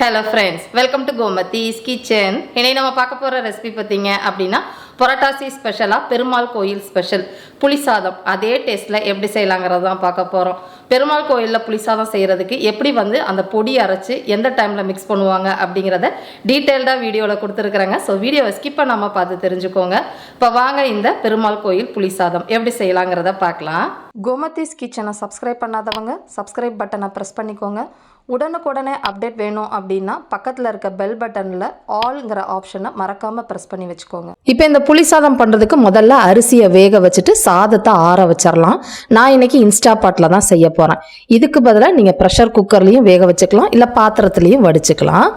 Hello friends welcome to Gomathi's kitchen இன்னைக்கு நம்ம பார்க்க போகிற ரெசிபி பார்த்தீங்க அப்படின்னா புரட்டாசி ஸ்பெஷலாக பெருமாள் கோயில் ஸ்பெஷல் புளிசாதம் அதே டேஸ்ட்டில் எப்படி செய்யலாங்கிறது தான் பார்க்க போகிறோம் பெருமாள் கோயிலில் புளிசாதம் செய்கிறதுக்கு எப்படி வந்து அந்த பொடி அரைச்சி எந்த டைமில் மிக்ஸ் பண்ணுவாங்க அப்படிங்கிறத டீட்டெயில்டாக வீடியோவில் கொடுத்துருக்குறேங்க. ஸோ வீடியோவை ஸ்கிப் பண்ணாமல் பார்த்து தெரிஞ்சுக்கோங்க. இப்போ வாங்க இந்த பெருமாள் கோயில் புளிசாதம் எப்படி செய்யலாங்கிறத பார்க்கலாம். கோமதிஸ் கிச்சனை சப்ஸ்கிரைப் பண்ணாதவங்க சப்ஸ்கிரைப் பட்டனை ப்ரெஸ் பண்ணிக்கோங்க. உடனுக்குடனே அப்டேட் வேணும் அப்படின்னா பக்கத்தில் இருக்க பெல் பட்டனில் ஆல்ங்கிற ஆப்ஷனை மறக்காமல் ப்ரெஸ் பண்ணி வச்சுக்கோங்க. இப்போ இந்த புளி சாதம் பண்ணுறதுக்கு முதல்ல அரிசியை வேக வச்சுட்டு சாதத்தை ஆற வச்சிடலாம் நான் இன்னைக்கு இன்ஸ்டா பாட்டில் தான் செய்ய போகிறேன் இதுக்கு பதிலாக நீங்கள் ப்ரெஷர் குக்கர்லேயும் வேக வச்சுக்கலாம் இல்லை பாத்திரத்துலேயும் வடிச்சுக்கலாம்.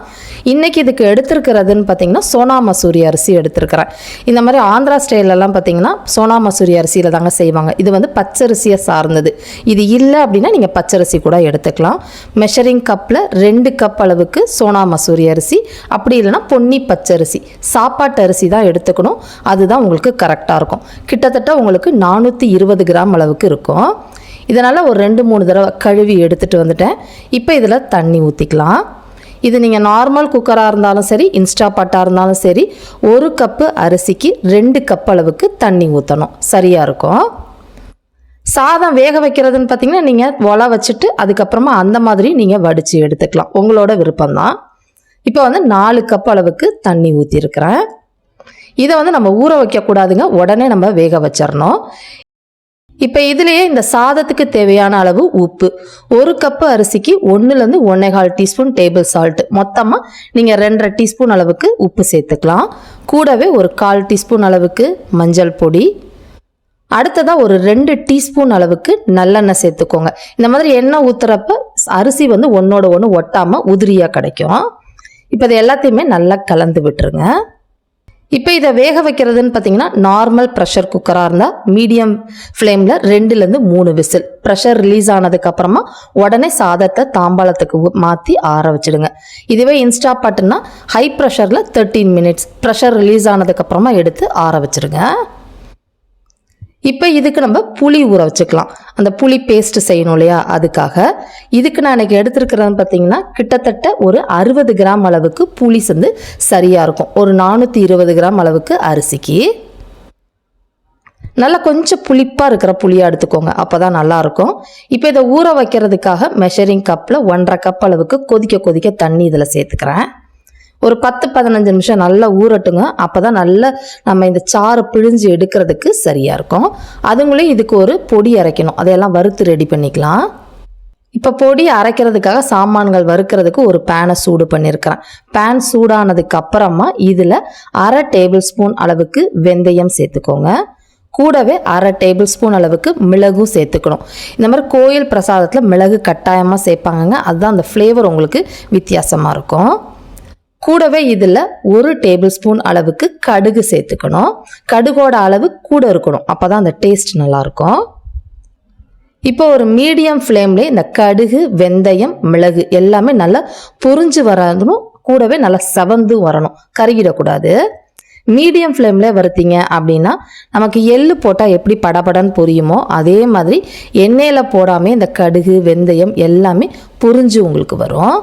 இன்னைக்கு இதுக்கு எடுத்துருக்கிறதுன்னு பார்த்தீங்கன்னா சோனா மசூரி அரிசி எடுத்துருக்கிறேன். இந்த மாதிரி ஆந்திரா ஸ்டைலெல்லாம் பார்த்தீங்கன்னா சோனா மசூரி அரிசியில் தாங்க செய்வாங்க. இது வந்து பச்சரிசியை சார்ந்தது. இது இல்லை அப்படின்னா நீங்கள் பச்சரிசி கூட எடுத்துக்கலாம். மெஷரிங் கப்பில் ரெண்டு கப் அளவுக்கு சோனா மசூரி அரிசி அப்படி இல்லைன்னா பொன்னி பச்சரிசி. சாப்பாட்டு அரிசி தான் எடுத்துக்கணும். அதுதான் உங்களுக்கு கரெக்டாக இருக்கும். கிட்டத்தட்ட உங்களுக்கு நானூற்றி இருபது கிராம் அளவுக்கு இருக்கும். இதனால் ஒரு ரெண்டு மூணு தடவை கழுவி எடுத்துகிட்டு வந்துட்டேன். இப்போ இதில் தண்ணி ஊற்றிக்கலாம் இது நீங்கள் நார்மல் குக்கராக இருந்தாலும் சரி இன்ஸ்டா பாட்டாக இருந்தாலும் சரி ஒரு கப்பு அரிசிக்கு ரெண்டு கப் அளவுக்கு தண்ணி ஊற்றணும் சரியாக இருக்கும்? சாதம் வேக வைக்கிறதுன்னு பார்த்தீங்கன்னா நீங்கள் ஒலை வச்சுட்டு அதுக்கப்புறமா அந்த மாதிரி நீங்கள் வடித்து எடுத்துக்கலாம். உங்களோட விருப்பம்தான். இப்போ வந்து நாலு கப் அளவுக்கு தண்ணி ஊற்றிருக்கிறேன் இதை வந்து நம்ம ஊற வைக்கக்கூடாதுங்க. உடனே நம்ம வேக வச்சிடணும் இப்போ இதுலேயே இந்த சாதத்துக்கு தேவையான அளவு உப்பு. ஒரு கப்பு அரிசிக்கு ஒன்றுலேருந்து ஒன்றேகால் டீஸ்பூன் டேபிள் சால்ட் மொத்தமாக நீங்கள் ரெண்டரை டீஸ்பூன் அளவுக்கு உப்பு சேர்த்துக்கலாம். கூடவே ஒரு கால் டீஸ்பூன் அளவுக்கு மஞ்சள் பொடி. அடுத்ததாக ஒரு ரெண்டு டீஸ்பூன் அளவுக்கு நல்லெண்ணெய் சேர்த்துக்கோங்க. இந்த மாதிரி எண்ணெய் ஊற்றுறப்ப அரிசி வந்து ஒன்றோட ஒன்று ஒட்டாமல் உதிரியாக கிடைக்கும். இப்போ இது எல்லாத்தையுமே நல்லா கலந்து விட்டுருங்க. இப்போ இதை வேக வைக்கிறதுன்னு பார்த்தீங்கன்னா நார்மல் ப்ரெஷர் குக்கராக இருந்தால் மீடியம் ஃப்ளேமில் ரெண்டுலேருந்து மூணு விசில். ப்ரெஷர் ரிலீஸ் ஆனதுக்கப்புறமா உடனே சாதத்தை தாம்பாளத்துக்கு மாற்றி ஆற வச்சிடுங்க. இதுவே இன்ஸ்டா பாட்டுன்னா ஹை ப்ரெஷரில் தேர்ட்டீன் மினிட்ஸ் ப்ரெஷர் ரிலீஸ் ஆனதுக்கப்புறமா எடுத்து ஆற வச்சிருங்க இப்போ இதுக்கு நம்ம புளி ஊற வச்சுக்கலாம். அந்த புளி பேஸ்ட் செய்யணும் இல்லையா? அதுக்காக. இதுக்கு நான் எனக்கு எடுத்துருக்கிறேன்னு பார்த்தீங்கன்னா கிட்டத்தட்ட ஒரு அறுபது கிராம் அளவுக்கு புளி வந்து சரியாக இருக்கும். ஒரு நானூற்றி இருபது கிராம் அளவுக்கு அரிசிக்கு. நல்லா கொஞ்சம் புளிப்பாக இருக்கிற புளியாக எடுத்துக்கோங்க. அப்போ தான் நல்லாயிருக்கும் இப்போ இதை ஊற வைக்கிறதுக்காக மெஷரிங் கப்பில் ஒன்றரை கப் அளவுக்கு கொதிக்க கொதிக்க தண்ணி இதில் சேர்த்துக்கிறேன். ஒரு பத்து பதினஞ்சு நிமிஷம் நல்லா ஊறட்டுங்க. அப்போ தான் நல்லா நம்ம இந்த சாறு பிழிஞ்சு எடுக்கிறதுக்கு சரியாக இருக்கும். அதுங்களே இதுக்கு ஒரு பொடி அரைக்கணும். அதையெல்லாம் வறுத்து ரெடி பண்ணிக்கலாம். இப்போ பொடி அரைக்கிறதுக்காக சாமான்கள் வறுக்கிறதுக்கு ஒரு பேனை சூடு பண்ணியிருக்கிறேன் பேன் சூடானதுக்கு அப்புறமா இதில் அரை டேபிள் ஸ்பூன் அளவுக்கு வெந்தயம் சேர்த்துக்கோங்க. கூடவே அரை டேபிள் ஸ்பூன் அளவுக்கு மிளகும் சேர்த்துக்கணும். இந்த மாதிரி கோயில் பிரசாதத்தில் மிளகு கட்டாயமாக சேர்ப்பாங்கங்க. அதுதான் அந்த ஃப்ளேவர் உங்களுக்கு வித்தியாசமாக இருக்கும். கூடவே இதில் ஒரு டேபிள் ஸ்பூன் அளவுக்கு கடுகு சேர்த்துக்கணும். கடுகோட அளவு கூட இருக்கணும். அப்போ தான் அந்த டேஸ்ட் நல்லாயிருக்கும். இப்போ ஒரு மீடியம் ஃப்ளேம்லேயே இந்த கடுகு வெந்தயம் மிளகு எல்லாமே நல்லா பொறிஞ்சு வரணும். கூடவே நல்லா செவந்து வரணும். கருகிடக்கூடாது. மீடியம் ஃப்ளேமில் வறுத்தீங்க அப்படின்னா நமக்கு எள்ளு போட்டால் எப்படி படபடன்னு பொரியுமோ அதே மாதிரி எண்ணெயில் போடாமல் இந்த கடுகு வெந்தயம் எல்லாமே பொறிஞ்சு உங்களுக்கு வரும்.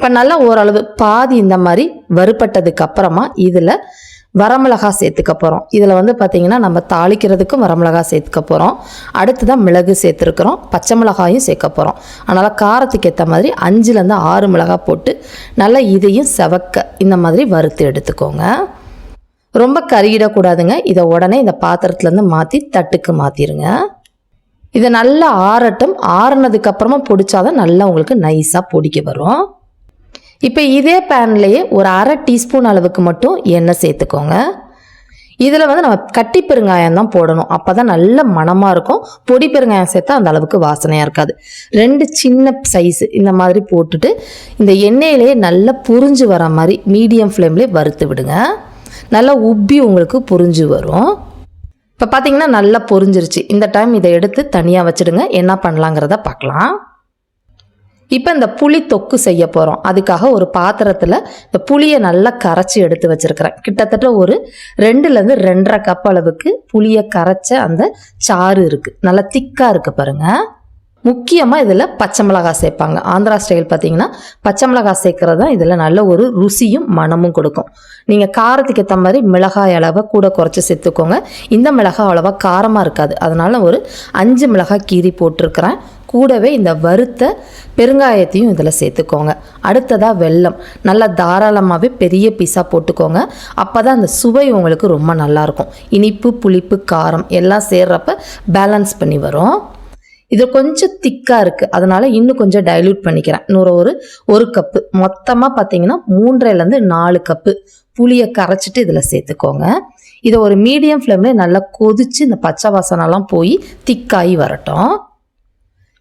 இப்போ நல்லா ஓரளவு பாதி இந்த மாதிரி வறுபட்டதுக்கு அப்புறமா இதில் வரமிளகா சேர்த்துக்க போகிறோம் இதில் வந்து பார்த்திங்கன்னா நம்ம தாளிக்கிறதுக்கும் வரமிளகா சேர்த்துக்க போகிறோம் அடுத்து தான் மிளகு சேர்த்துருக்குறோம். பச்சை மிளகாயும் சேர்க்க போகிறோம் அதனால் காரத்துக்கு ஏற்ற மாதிரி அஞ்சுலேருந்து ஆறு மிளகா போட்டு நல்லா இதையும் செவக்க இந்த மாதிரி வறுத்து எடுத்துக்கோங்க. ரொம்ப கருகிடக்கூடாதுங்க. இதை உடனே இந்த பாத்திரத்துலேருந்து மாற்றி தட்டுக்கு மாற்றிடுங்க இதை நல்லா ஆறட்டும். ஆறுனதுக்கப்புறமா பொடிச்சாதான் நல்லா உங்களுக்கு நைஸாக பொடிக்க வரும். இப்போ இதே பேன்லேயே ஒரு அரை டீஸ்பூன் அளவுக்கு மட்டும் எண்ணெய் சேர்த்துக்கோங்க. இதில் வந்து நம்ம கட்டி பெருங்காயம் தான் போடணும். அப்போ தான் நல்ல மணமாக இருக்கும். பொடி பெருங்காயம் சேர்த்தா அந்த அளவுக்கு வாசனையாக இருக்காது. ரெண்டு சின்ன சைஸு இந்த மாதிரி போட்டுட்டு இந்த எண்ணெயிலேயே நல்லா புரிஞ்சு வர மாதிரி மீடியம் ஃப்ளேம்லேயே வறுத்து விடுங்க. நல்லா உப்பி உங்களுக்கு புரிஞ்சு வரும். இப்போ பார்த்தீங்கன்னா நல்லா பொரிஞ்சிருச்சு. இந்த டைம் இதை எடுத்து தனியாக வச்சுடுங்க. என்ன பண்ணலாங்கிறத பார்க்கலாம் இப்போ இந்த புளி தொக்கு செய்ய போகிறோம் அதுக்காக ஒரு பாத்திரத்தில் இந்த புளியை நல்லா கரைச்சி எடுத்து வச்சுருக்கிறேன். கிட்டத்தட்ட ஒரு ரெண்டுலேருந்து ரெண்டரை கப் அளவுக்கு புளியை கரைச்ச அந்த சாறு இருக்குது நல்லா திக்காக இருக்குது பாருங்கள் முக்கியமாக இதில் பச்சை மிளகாய் சேர்ப்பாங்க. ஆந்திரா ஸ்டைல் பார்த்தீங்கன்னா பச்சை மிளகாய் சேர்க்கறது தான் இதில் நல்ல ஒரு ருசியும் மணமும் கொடுக்கும். நீங்கள் காரத்துக்கு ஏற்ற மாதிரி மிளகாய் அளவை கூட குறைச்சி சேர்த்துக்கோங்க. இந்த மிளகாய் அளவாக காரமாக இருக்காது. அதனால் ஒரு அஞ்சு மிளகாய் கீரி போட்டிருக்கிறேன். கூடவே இந்த வறுத்த பெருங்காயத்தையும் இதில் சேர்த்துக்கோங்க. அடுத்ததாக வெல்லம். நல்லா தாராளமாகவே பெரிய பீஸாக போட்டுக்கோங்க. அப்போ தான் அந்த சுவை உங்களுக்கு ரொம்ப நல்லாயிருக்கும். இனிப்பு புளிப்பு காரம் எல்லாம் சேர்றப்ப பேலன்ஸ் பண்ணி வரும். இது கொஞ்சம் திக்காக இருக்குது அதனால் இன்னும் கொஞ்சம் டைல்யூட் பண்ணிக்கிறேன். இன்னொரு ஒரு ஒரு கப்பு மொத்தமாக பார்த்தீங்கன்னா மூன்றைலேருந்து நாலு கப்பு புளியை கரைச்சிட்டு இதில் சேர்த்துக்கோங்க. இதை ஒரு மீடியம் ஃப்ளேம்லேயே நல்லா கொதித்து இந்த பச்சை வாசனைலாம் போய் திக்காகி வரட்டும்.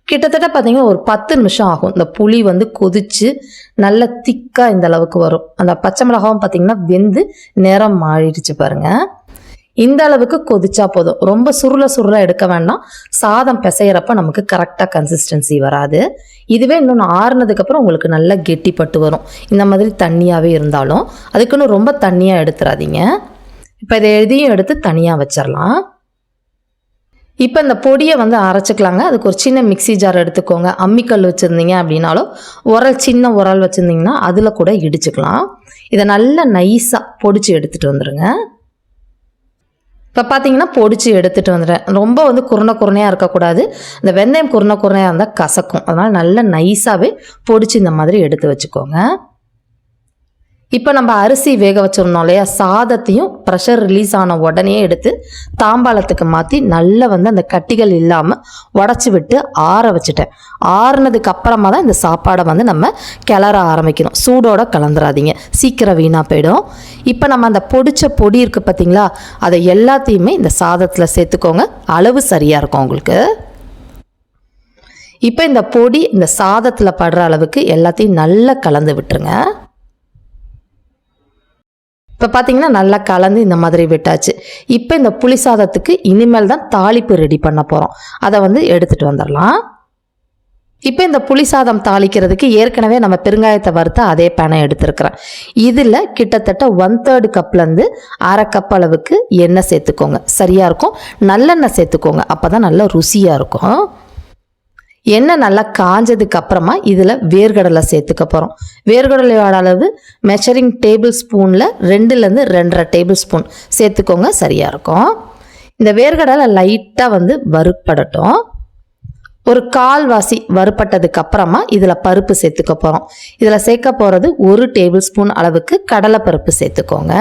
கிட்டத்தட்ட பார்த்தீங்கன்னா ஒரு பத்து நிமிஷம் ஆகும். இந்த புளி வந்து கொதிச்சு நல்ல திக்காக இந்த அளவுக்கு வரும். அந்த பச்சை மிளகாவும் பார்த்தீங்கன்னா வெந்து நிறம் மாறிடுச்சு பாருங்க. இந்த அளவுக்கு கொதிச்சா போதும். ரொம்ப சுருள சுருள எடுக்க வேண்டாம். சாதம் பிசையிறப்ப நமக்கு கரெக்டாக கன்சிஸ்டன்சி வராது. இதுவே இன்னொன்று ஆறுனதுக்கப்புறம் உங்களுக்கு நல்லா கெட்டிப்பட்டு வரும். இந்த மாதிரி தண்ணியாகவே இருந்தாலும் அதுக்குன்னு ரொம்ப தண்ணியாக எடுத்துடாதீங்க இப்போ இதை எதையும் எடுத்து தனியாக வச்சிடலாம் இப்போ இந்த பொடியை வந்து அரைச்சிக்கலாங்க. அதுக்கு ஒரு சின்ன மிக்ஸி ஜார் எடுத்துக்கோங்க. அம்மிக்கல் வச்சுருந்தீங்க அப்படின்னாலும் உரல் சின்ன உரல் வச்சுருந்தீங்கன்னா அதில் கூட இடிச்சுக்கலாம். இதை நல்லா நைஸாக பொடிச்சு எடுத்துகிட்டு வந்துடுங்க இப்போ பார்த்தீங்கன்னா பொடிச்சு எடுத்துகிட்டு வந்துடுறேன். ரொம்ப வந்து குருணை குருணையாக இருக்கக்கூடாது. இந்த வெந்தயம் குருணை குருணையாக இருந்தால் கசக்கும். அதனால் நல்லா நைஸாகவே பொடிச்சு இந்த மாதிரி எடுத்து வச்சுக்கோங்க. இப்போ நம்ம அரிசி வேக வச்சிருந்தோம் இல்லையா? சாதத்தையும் ப்ரெஷர் ரிலீஸ் ஆன உடனே எடுத்து தாம்பாளத்துக்கு மாற்றி நல்லா வந்து அந்த கட்டிகள் இல்லாமல் உடச்சி விட்டு ஆற வச்சுட்டேன். ஆறுனதுக்கு அப்புறமா தான் இந்த சாப்பாடை வந்து நம்ம கிளற ஆரம்பிக்கணும். சூடோட கலந்துராதீங்க சீக்கிரம் வீணாக போயிடும். இப்போ நம்ம அந்த பொடிச்ச பொடி இருக்குது பார்த்தீங்களா அதை எல்லாத்தையுமே இந்த சாதத்தில் சேர்த்துக்கோங்க. அளவு சரியாக இருக்கும் உங்களுக்கு. இப்போ இந்த பொடி இந்த சாதத்தில் படுற அளவுக்கு எல்லாத்தையும் நல்லா கலந்து விட்டுருங்க. இப்போ பார்த்தீங்கன்னா நல்லா கலந்து இந்த மாதிரி விட்டாச்சு. இப்போ இந்த புளி சாதத்துக்கு இனிமேல் தான் தாளிப்பு ரெடி பண்ண போகிறோம் அதை வந்து எடுத்துகிட்டு வந்துடலாம். இப்போ இந்த புளி சாதம் தாளிக்கிறதுக்கு ஏற்கனவே நம்ம பெருங்காயத்தை வறுத்த அதே பேனை எடுத்துருக்கிறேன் இதில் கிட்டத்தட்ட ஒன் தேர்டு கப்லேருந்து அரை கப் அளவுக்கு எண்ணெய் சேர்த்துக்கோங்க. சரியாக இருக்கும். நல்லெண்ணெய் சேர்த்துக்கோங்க. அப்போ தான் நல்லா ருசியாக இருக்கும். எண்ணெய் நல்லா காஞ்சதுக்கு அப்புறமா இதில் வேர்கடலை சேர்த்துக்க போகிறோம் வேர்கடலையோட அளவு மெஷரிங் டேபிள் ஸ்பூனில் ரெண்டுலேருந்து ரெண்டரை டேபிள் ஸ்பூன் சேர்த்துக்கோங்க சரியாக இருக்கும். இந்த வேர்கடலை லைட்டாக வந்து வறுப்படட்டும். ஒரு கால்வாசி வறுப்பட்டதுக்கு அப்புறமா இதில் பருப்பு சேர்த்துக்க போகிறோம் இதில் சேர்க்க போகிறது ஒரு டேபிள் ஸ்பூன் அளவுக்கு கடலைப்பருப்பு சேர்த்துக்கோங்க.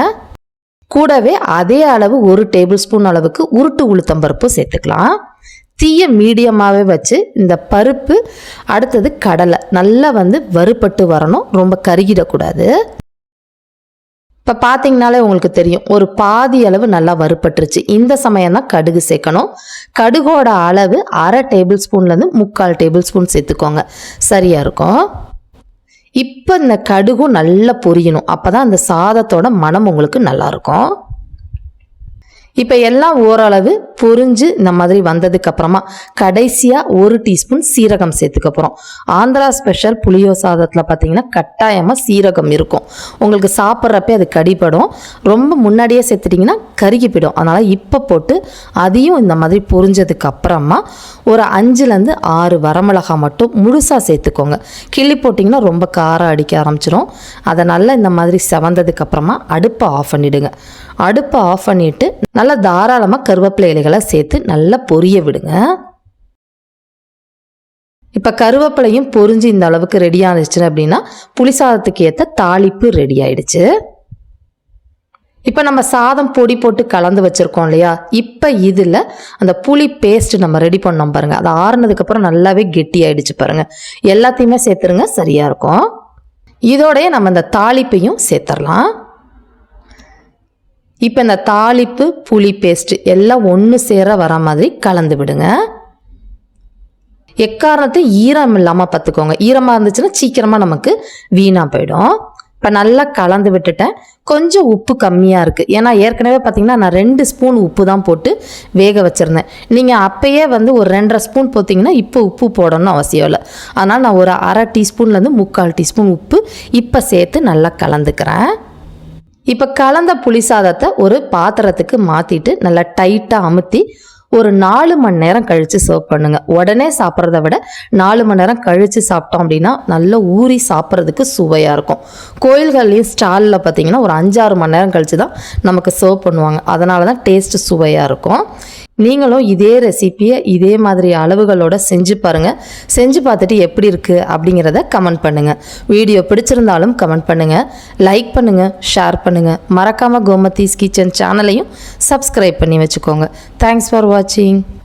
கூடவே அதே அளவு ஒரு டேபிள் ஸ்பூன் அளவுக்கு உருட்டு உளுத்தம் பருப்பு சேர்த்துக்கலாம். தீய மீடியமாகவே வச்சு இந்த பருப்பு அடுத்தது கடலை நல்லா வந்து வறுபட்டு வரணும். ரொம்ப கருகிடக்கூடாது. இப்போ பார்த்தீங்கனாலே உங்களுக்கு தெரியும் ஒரு பாதி அளவு நல்லா வறுப்பட்டுருச்சு இந்த சமயம் தான் கடுகு சேர்க்கணும். கடுகோட அளவு அரை டேபிள் ஸ்பூன்லேருந்து முக்கால் டேபிள் ஸ்பூன் சேர்த்துக்கோங்க. சரியாக இருக்கும்? இப்போ இந்த கடுகும் நல்லா பொரியணும். அப்போ தான் அந்த சாதத்தோட மனம் உங்களுக்கு நல்லாயிருக்கும் இப்போ எல்லாம் ஓரளவு பொரிஞ்சு இந்த மாதிரி வந்ததுக்கு அப்புறமா கடைசியாக ஒரு டீஸ்பூன் சீரகம் சேர்த்துக்க போகிறோம் ஆந்திரா ஸ்பெஷல் புளியோ சாதத்தில் பார்த்தீங்கன்னா கட்டாயமாக சீரகம் இருக்கும். உங்களுக்கு சாப்பிட்றப்ப அது கடிப்படும் ரொம்ப முன்னாடியே சேர்த்துட்டிங்கன்னா கருகி போயிடும். அதனால் இப்போ போட்டு அதையும் இந்த மாதிரி பொறிஞ்சதுக்கு அப்புறமா ஒரு அஞ்சுலேருந்து ஆறு வரமிளகாய் மட்டும் முழுசாக சேர்த்துக்கோங்க. கிள்ளி போட்டிங்கன்னா ரொம்ப காரம் அடிக்க ஆரம்பிச்சிடும். அதை நல்லா இந்த மாதிரி செவந்ததுக்கு அப்புறமா அடுப்பை ஆஃப் பண்ணிவிடுங்க அடுப்பை ஆஃப் பண்ணிவிட்டு நல்லா தாராளமாக கருவேப்பிலை இலைகளை சேர்த்து நல்லா பொரிய விடுங்க. இப்போ கருவேப்பிலையும் பொரிஞ்சு இந்த அளவுக்கு ரெடி ஆனிச்சு அப்படின்னா புளிசாதத்துக்கு ஏற்ற தாளிப்பு ரெடி ஆயிடுச்சு. இப்போ நம்ம சாதம் பொடி போட்டு கலந்து வச்சுருக்கோம் இல்லையா? இப்போ இதில் அந்த புளி பேஸ்ட் நம்ம ரெடி பண்ணோம் பாருங்கள் அது ஆறுனதுக்கப்புறம் நல்லாவே கெட்டி ஆயிடுச்சு பாருங்கள் எல்லாத்தையுமே சேர்த்துருங்க சரியாக இருக்கும். இதோடய நம்ம இந்த தாளிப்பையும் சேர்த்துடலாம் இப்போ இந்த தாளிப்பு புளி பேஸ்ட் எல்லாம் ஒன்று சேர வர மாதிரி கலந்து விடுங்க. எக்காரணத்தை ஈரம் இல்லாமல் பார்த்துக்கோங்க. ஈரமாக இருந்துச்சுன்னா சீக்கிரமாக நமக்கு வீணாக போயிடும். இப்போ நல்லா கலந்து விட்டுட்டேன். கொஞ்சம் உப்பு கம்மியாக இருக்குது ஏன்னா ஏற்கனவே பார்த்தீங்கன்னா நான் ரெண்டு ஸ்பூன் உப்பு தான் போட்டு வேக வச்சுருந்தேன். நீங்கள் அப்போயே வந்து ஒரு ரெண்டரை ஸ்பூன் போத்தீங்கன்னா இப்போ உப்பு போடணும்னு அவசியம் இல்லை. அதனால் நான் ஒரு அரை டீஸ்பூன்லேருந்து முக்கால் டீஸ்பூன் உப்பு இப்போ சேர்த்து நல்லா கலந்துக்கிறேன். இப்போ கலந்த புளி சாதத்தை ஒரு பாத்திரத்துக்கு மாற்றிட்டு நல்லா டைட்டாக அமுத்தி ஒரு நாலு மணி நேரம் கழித்து சர்வ் பண்ணுங்கள் உடனே சாப்பிட்றத விட நாலு மணி நேரம் கழித்து சாப்பிட்டோம் அப்படின்னா நல்லா ஊறி சாப்பிட்றதுக்கு சுவையாக இருக்கும். கோயில்கள்லேயும் ஸ்டாலில் பார்த்தீங்கன்னா ஒரு அஞ்சாறு மணி நேரம் கழித்து தான் நமக்கு சர்வ் பண்ணுவாங்க. அதனால தான் டேஸ்ட்டு சுவையாக இருக்கும். நீங்களும் இதே ரெசிப்பியை இதே மாதிரி அளவுகளோட செஞ்சு பாருங்கள் செஞ்சு பார்த்துட்டு எப்படி இருக்குது அப்படிங்கிறத கமெண்ட் பண்ணுங்கள் வீடியோ பிடிச்சிருந்தாலும் கமெண்ட் பண்ணுங்கள் லைக் பண்ணுங்கள் ஷேர் பண்ணுங்கள் மறக்காமல் கோமதீஸ் கிச்சன் சேனலையும் சப்ஸ்கிரைப் பண்ணி வச்சுக்கோங்க. தேங்க்ஸ் ஃபார் வாட்சிங்